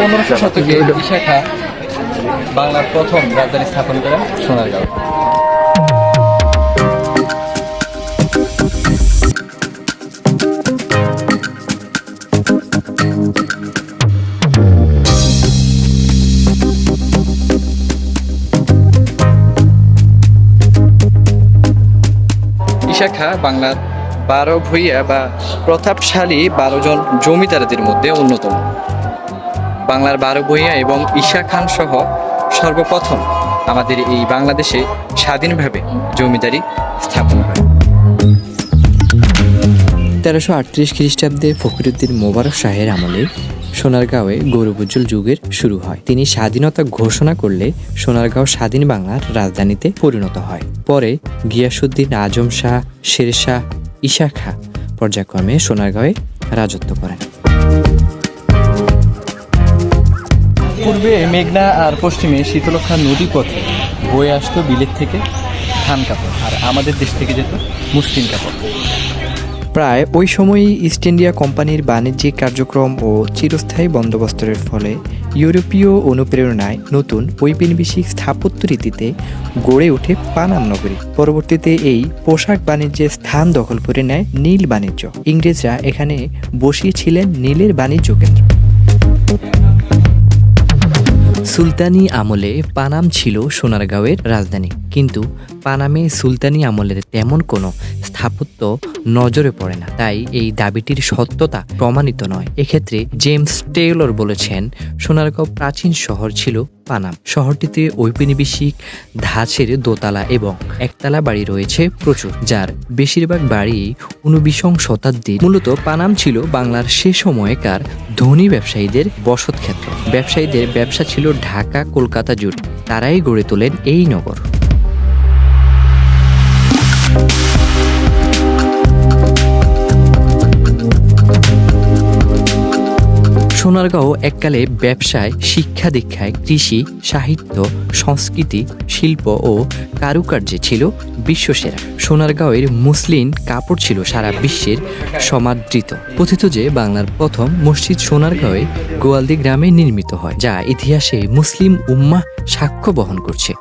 পনেরোশো শতকে বিশাখা বাংলার প্রথম রাজধানী স্থাপন করে সোনারগাঁও। বিশাখা বাংলার বারো ভূঁইয়া বা প্রতাপশালী বারো জন জমিদারদের মধ্যে অন্যতম। বাংলার বারো ভূঁইয়া এবং ঈশা খান সহ সর্বপ্রথম আমাদের এই বাংলাদেশে স্বাধীনভাবে জমিদারি স্থাপন হয়। তেরোশো আটত্রিশ খ্রিস্টাব্দে ফকিরুদ্দিন মোবারক শাহের আমলে সোনারগাঁওয়ে গৌরবোজ্জ্বল যুগের শুরু হয়। তিনি স্বাধীনতা ঘোষণা করলে সোনারগাঁও স্বাধীন বাংলার রাজধানীতে পরিণত হয়। পরে গিয়াসুদ্দিন আজম শাহ, শের শাহ, ঈশা খাঁ পর্যায়ক্রমে সোনারগাঁওয়ে রাজত্ব করেন। পূর্বে মেঘনা আর পশ্চিমে শীতলক্ষা নদী পথে বয়ে আসতো বিলেত থেকে ধান কাপড়, আর আমাদের দেশ থেকে যেত মুসলিম কাপড়। প্রায় ওই সময়ই ইস্ট ইন্ডিয়া কোম্পানির বাণিজ্যিক কার্যক্রম ও চিরস্থায়ী বন্দোবস্তরের ফলে ইউরোপীয় অনুপ্রেরণায় নতুন ঔপনিবেশিক স্থাপত্য রীতিতে গড়ে ওঠে পানাম নগরী। পরবর্তীতে এই পোশাক বাণিজ্যের স্থান দখল করে নেয় নীল বাণিজ্য। ইংরেজরা এখানে বসিয়েছিলেন নীলের বাণিজ্য কেন্দ্র। সুলতানি আমলে পানাম ছিল সোনারগাঁওয়ের রাজধানী। কিন্তু পানামে সুলতানি আমলের তেমন কোনো স্থাপত্য নজরে পড়ে না। তাই এই দাবিটির সত্যতা প্রমাণিত নয়। এক্ষেত্রে জেমস টেইলর বলেছেন, সোনারগাঁও প্রাচীন শহর ছিল পানাম। শহরটিতে ঔপনিবেশিক ধাঁচের দোতলা এবং একতলা বাড়ি রয়েছে প্রচুর, যার বেশিরভাগ বাড়ি ঊনবিংশ শতাব্দীর। মূলত পানাম ছিল বাংলার সে সময়কার ধনী ব্যবসায়ীদের বসত ক্ষেত্র ব্যবসায়ীদের ব্যবসা ছিল ঢাকা কলকাতা জুড়ে। তারাই গড়ে তোলেন এই নগর। সোনারগাঁও এককালে ব্যবসায় শিক্ষা দীক্ষায় কৃষি, সাহিত্য, সংস্কৃতি, শিল্প ও কারুকার্যে ছিল বিশ্বসেরা। সোনারগাঁওয়ের মুসলিম কাপড় ছিল সারা বিশ্বের সমাদৃত। কথিত যে, বাংলার প্রথম মসজিদ সোনারগাঁওয়ে গোয়ালদি গ্রামে নির্মিত হয়, যা ইতিহাসে মুসলিম উম্মাহ সাক্ষ্য বহন করছে।